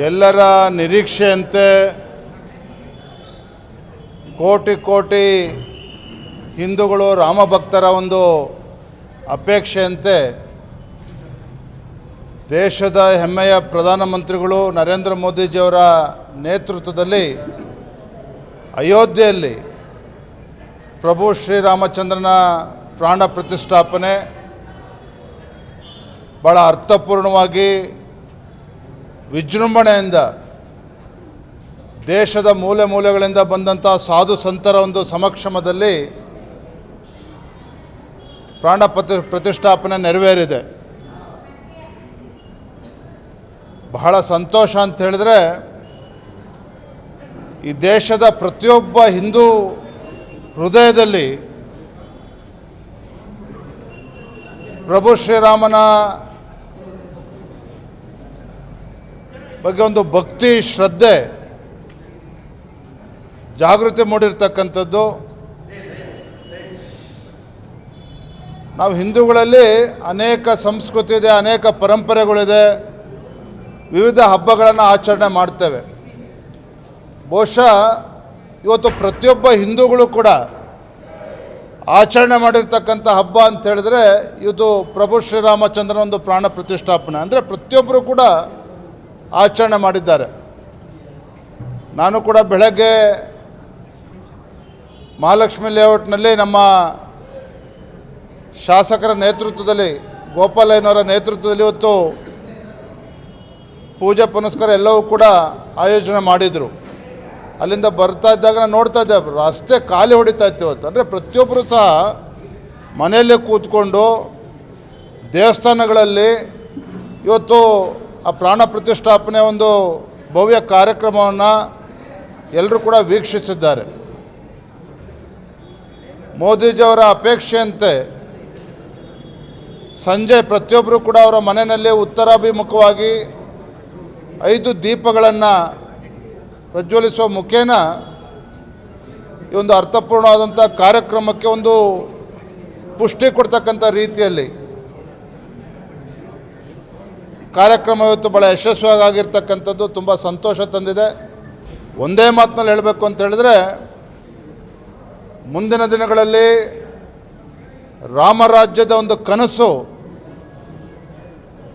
ಎಲ್ಲರ ನಿರೀಕ್ಷೆಯಂತೆ ಕೋಟಿ ಕೋಟಿ ಹಿಂದೂಗಳು ರಾಮಭಕ್ತರ ಒಂದು ಅಪೇಕ್ಷೆಯಂತೆ ದೇಶದ ಹೆಮ್ಮೆಯ ಪ್ರಧಾನಮಂತ್ರಿಗಳು ನರೇಂದ್ರ ಮೋದಿಜಿಯವರ ನೇತೃತ್ವದಲ್ಲಿ ಅಯೋಧ್ಯೆಯಲ್ಲಿ ಪ್ರಭು ಶ್ರೀರಾಮಚಂದ್ರನ ಪ್ರಾಣ ಪ್ರತಿಷ್ಠಾಪನೆ ಭಾಳ ಅರ್ಥಪೂರ್ಣವಾಗಿ ವಿಜೃಂಭಣೆಯಿಂದ ದೇಶದ ಮೂಲೆ ಮೂಲೆಗಳಿಂದ ಬಂದಂಥ ಸಾಧು ಸಂತರ ಒಂದು ಸಮಕ್ಷಮದಲ್ಲಿ ಪ್ರಾಣ ಪ್ರತಿ, ಪ್ರತಿಷ್ಠಾಪನೆ ನೆರವೇರಿದೆ. ಬಹಳ ಸಂತೋಷ ಅಂತ ಹೇಳಿದ್ರೆ ಈ ದೇಶದ ಪ್ರತಿಯೊಬ್ಬ ಹಿಂದೂ ಹೃದಯದಲ್ಲಿ ಪ್ರಭು ಶ್ರೀರಾಮನ ಬಗ್ಗೆ ಒಂದು ಭಕ್ತಿ, ಶ್ರದ್ಧೆ, ಜಾಗೃತಿ ಮೂಡಿರ್ತಕ್ಕಂಥದ್ದು. ನಾವು ಹಿಂದೂಗಳಲ್ಲಿ ಅನೇಕ ಸಂಸ್ಕೃತಿ ಇದೆ, ಅನೇಕ ಪರಂಪರೆಗಳಿದೆ. ವಿವಿಧ ಹಬ್ಬಗಳನ್ನು ಆಚರಣೆ ಮಾಡ್ತೇವೆ. ಬಹುಶಃ ಇವತ್ತು ಪ್ರತಿಯೊಬ್ಬ ಹಿಂದೂಗಳು ಕೂಡ ಆಚರಣೆ ಮಾಡಿರ್ತಕ್ಕಂಥ ಹಬ್ಬ ಅಂತ ಹೇಳಿದ್ರೆ, ಇದು ಪ್ರಭು ಶ್ರೀರಾಮಚಂದ್ರನ ಒಂದು ಪ್ರಾಣ ಪ್ರತಿಷ್ಠಾಪನೆ. ಅಂದರೆ ಪ್ರತಿಯೊಬ್ಬರು ಕೂಡ ಆಚರಣೆ ಮಾಡಿದ್ದಾರೆ. ನಾನು ಕೂಡ ಬೆಳಗ್ಗೆ ಮಹಾಲಕ್ಷ್ಮಿ ಲೇಔಟ್ನಲ್ಲಿ ನಮ್ಮ ಶಾಸಕರ ನೇತೃತ್ವದಲ್ಲಿ ಗೋಪಾಲಯ್ಯನವರ ನೇತೃತ್ವದಲ್ಲಿ ಇವತ್ತು ಪೂಜೆ ಪುನಸ್ಕಾರ ಎಲ್ಲವೂ ಕೂಡ ಆಯೋಜನೆ ಮಾಡಿದರು. ಅಲ್ಲಿಂದ ಬರ್ತಾ ಇದ್ದಾಗ ನಾನು ನೋಡ್ತಾ ಇದ್ದೆ, ರಸ್ತೆ ಖಾಲಿ ಹೊಡಿತಾ ಇತ್ತು ಇವತ್ತು. ಅಂದರೆ ಪ್ರತಿಯೊಬ್ಬರು ಸಹ ಮನೆಯಲ್ಲೇ ಕೂತ್ಕೊಂಡು ದೇವಸ್ಥಾನಗಳಲ್ಲಿ ಇವತ್ತು ಆ ಪ್ರಾಣ ಪ್ರತಿಷ್ಠಾಪನೆ ಒಂದು ಭವ್ಯ ಕಾರ್ಯಕ್ರಮವನ್ನು ಎಲ್ಲರೂ ಕೂಡ ವೀಕ್ಷಿಸಿದ್ದಾರೆ. ಮೋದಿಜಿಯವರ ಅಪೇಕ್ಷೆಯಂತೆ ಸಂಜೆ ಪ್ರತಿಯೊಬ್ಬರು ಕೂಡ ಅವರ ಮನೆಯಲ್ಲಿ ಉತ್ತರಾಭಿಮುಖವಾಗಿ ಐದು ದೀಪಗಳನ್ನು ಪ್ರಜ್ವಲಿಸುವ ಮುಖೇನ ಈ ಒಂದು ಅರ್ಥಪೂರ್ಣವಾದಂಥ ಕಾರ್ಯಕ್ರಮಕ್ಕೆ ಒಂದು ಪುಷ್ಟಿ ಕೊಡ್ತಕ್ಕಂಥ ರೀತಿಯಲ್ಲಿ ಕಾರ್ಯಕ್ರಮ ಇವತ್ತು ಭಾಳ ಯಶಸ್ವಿಯಾಗಿ ಆಗಿರ್ತಕ್ಕಂಥದ್ದು ತುಂಬ ಸಂತೋಷ ತಂದಿದೆ. ಒಂದೇ ಮಾತಿನಲ್ಲಿ ಹೇಳಬೇಕು ಅಂತ ಹೇಳಿದ್ರೆ, ಮುಂದಿನ ದಿನಗಳಲ್ಲಿ ರಾಮರಾಜ್ಯದ ಒಂದು ಕನಸು,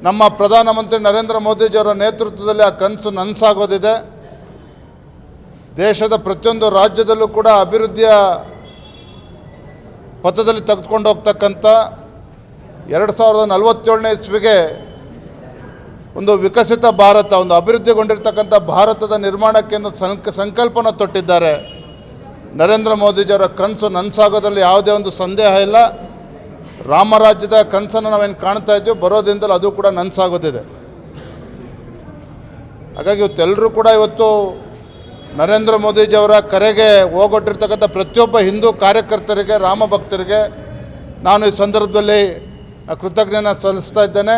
ನಮ್ಮ ಪ್ರಧಾನಮಂತ್ರಿ ನರೇಂದ್ರ ಮೋದಿಜಿಯವರ ನೇತೃತ್ವದಲ್ಲಿ ಆ ಕನಸು ನನಸಾಗೋದಿದೆ. ದೇಶದ ಪ್ರತಿಯೊಂದು ರಾಜ್ಯದಲ್ಲೂ ಕೂಡ ಅಭಿವೃದ್ಧಿಯ ಪಥದಲ್ಲಿ ತೆಗೆದುಕೊಂಡು ಹೋಗ್ತಕ್ಕಂಥ ಎರಡು ಸಾವಿರದ ನಲವತ್ತೇಳನೇ ಇಸ್ವಿಗೆ ಒಂದು ವಿಕಸಿತ ಭಾರತ, ಒಂದು ಅಭಿವೃದ್ಧಿಗೊಂಡಿರ್ತಕ್ಕಂಥ ಭಾರತದ ನಿರ್ಮಾಣಕ್ಕೆ ಸಂಕ, ಸಂಕಲ್ಪನ ತೊಟ್ಟಿದ್ದಾರೆ. ನರೇಂದ್ರ ಮೋದಿಜಿಯವರ ಕನಸು ನನಸಾಗೋದ್ರಲ್ಲಿ ಯಾವುದೇ ಒಂದು ಸಂದೇಹ ಇಲ್ಲ. ರಾಮರಾಜ್ಯದ ಕನಸನ್ನು ನಾವೇನು ಕಾಣ್ತಾ ಇದ್ದೀವಿ, ಬರೋದ್ರಿಂದಲೂ ಅದು ಕೂಡ ನನಸಾಗೋದಿದೆ ಹಾಗಾಗಿ ಇವತ್ತೆಲ್ಲರೂ ಕೂಡ ಇವತ್ತು ನರೇಂದ್ರ ಮೋದಿಜಿಯವರ ಕರೆಗೆ ಹೋಗೊಟ್ಟಿರ್ತಕ್ಕಂಥ ಪ್ರತಿಯೊಬ್ಬ ಹಿಂದೂ ಕಾರ್ಯಕರ್ತರಿಗೆ, ರಾಮ ಭಕ್ತರಿಗೆ ನಾನು ಈ ಸಂದರ್ಭದಲ್ಲಿ ಕೃತಜ್ಞನ ಸಲ್ಲಿಸ್ತಾ ಇದ್ದೇನೆ.